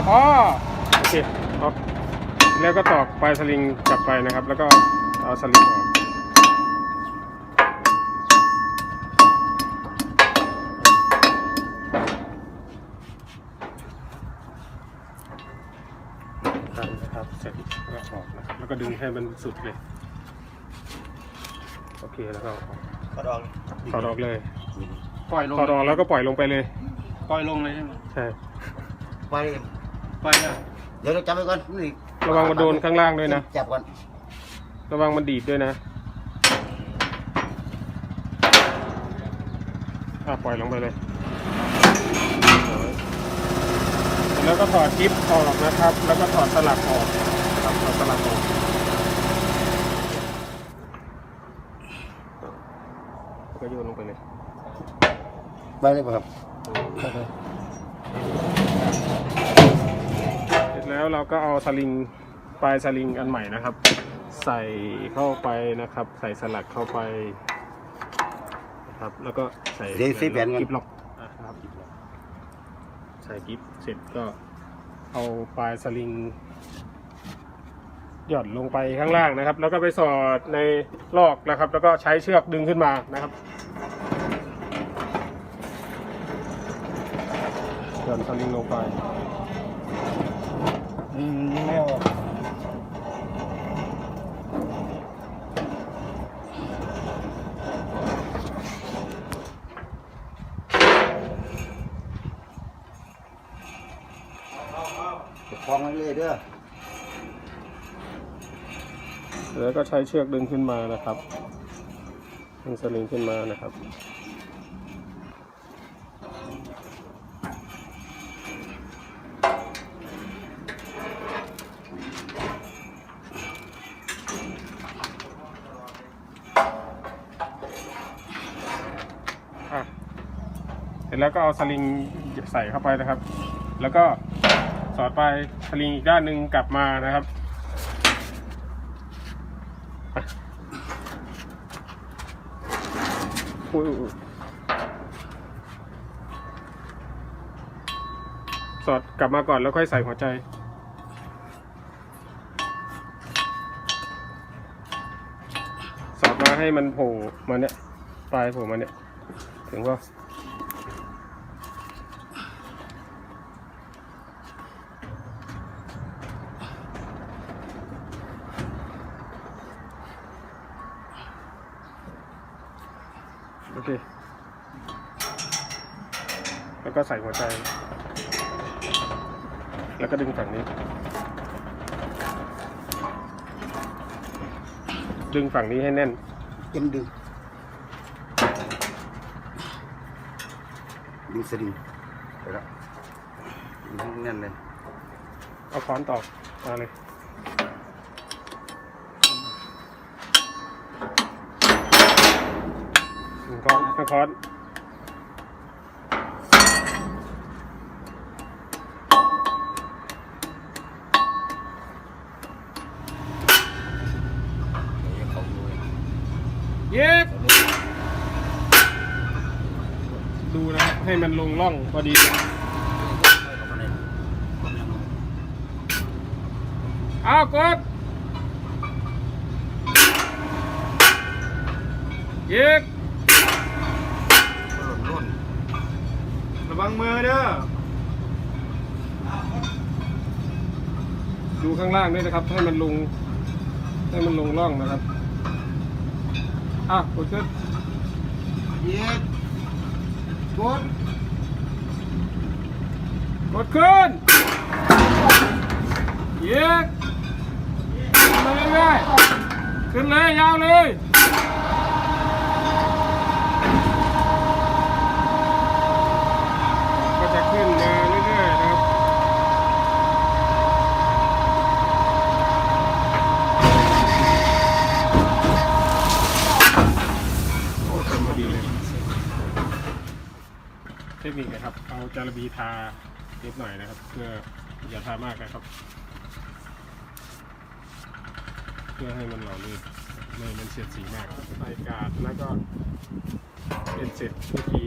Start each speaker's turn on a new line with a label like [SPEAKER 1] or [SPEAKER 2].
[SPEAKER 1] ครับอ๋อโอเคครับแล้วก็ตอกปลายสลิงกลับไปนะครับ แล้วก็เอาสลิงออกตั้งนะครับเสร็จแล้วก็ออกนะครับแล้วก็ดึงให้มันสุดเลย โอเคแล้วก็เอาออก
[SPEAKER 2] ขอดอง
[SPEAKER 1] ถอดออกเลย
[SPEAKER 2] ปล่อยลง
[SPEAKER 1] ถอดออกแล้วก็ปล่อยลงไปเลย
[SPEAKER 2] ปล่อยลงเลยใช่ไหม
[SPEAKER 1] ใช่
[SPEAKER 3] ไป
[SPEAKER 2] ปล่อยอะ
[SPEAKER 3] เดี๋ยวเราจับไปก่อนนี่
[SPEAKER 1] ระวังมันโดนข้างล่างด้วยนะ
[SPEAKER 3] จับก่อน
[SPEAKER 1] ระวังมันดีดด้วยนะอะปล่อยลงไปเลย แล้วก็ถอดกิ๊บออกนะครับ แล้วก็ถอดสลักออกครับถอดสลักออกแล้วก็โยนลงไปเลย
[SPEAKER 3] ไปเลยป่ะครับ
[SPEAKER 1] เสร็จ แล้วเราก็เอาสลิงปลายสลิงอันใหม่นะครับ ใส่เข้าไปนะครับ ใส่สลักเข้าไปนะครับแล้วก็ใส่
[SPEAKER 3] เดี๋ยวซื้อแผ่นก่อน
[SPEAKER 1] กิ๊บล็อกอะครับใส่กิ๊บเสร็จก็เอาปลายสลิงหย่อนลงไปข้างล่างนะครับ แล้วก็ไปสอดในลอกนะครับ แล้วก็ใช้เชือกดึงขึ้นมานะครับหย่อนสลิงลงไป
[SPEAKER 3] อืมไม่ออกคล้องไว้เลยเด้อ
[SPEAKER 1] แล้วก็ใช้เชือกดึงขึ้นมานะครับดึงสลิงขึ้นมานะครับ สร็จแล้วก็เอาสลิงใส่เข้าไปนะครับ แล้วก็สอดไปสลิงอีกด้านหนึ่งกลับมานะครับอุ้ยอุ้ยสอดกลับมาก่อนแล้วค่อยใส่หัวใจสอดมาให้มันโผล่มาเนี่ยปลายโผล่มาเนี่ย ถึงว่า โอเคแล้วก็ใส่หัวใจ แล้วก็ดึงฝั่งนี้ ดึงฝั่งนี้ให้แน่น
[SPEAKER 3] เป็นดึง ดึงสลิงไปแล้วดึงให้แน่นเลย
[SPEAKER 1] เอาค้อนตอกมาเลย หนึ่งค้อนหนึ่งค้อนเย็บดูนะครับให้มันลงร่องพอดีนะอ้าวกดเย็ก
[SPEAKER 2] ระ วังมือเด้อ
[SPEAKER 1] ดูข้างล่างด้วยนะครับ ให้มันลง ให้มันลงร่องนะครับ อะกดขึ้น
[SPEAKER 3] เย็ดกด
[SPEAKER 1] กดขึ้นเย็กขึ้นเลยเรื่อยๆขึ้นเลยยาวเลย เทคนิคนะครับ เอาจารบีทาเล็กหน่อยนะครับ เพื่ออย่าทามากนะครับ เพื่อให้มันหล่อลื่นเลยมันเสียดสีมากใส่กาดแล้วก็เป็นเสร็จทุกที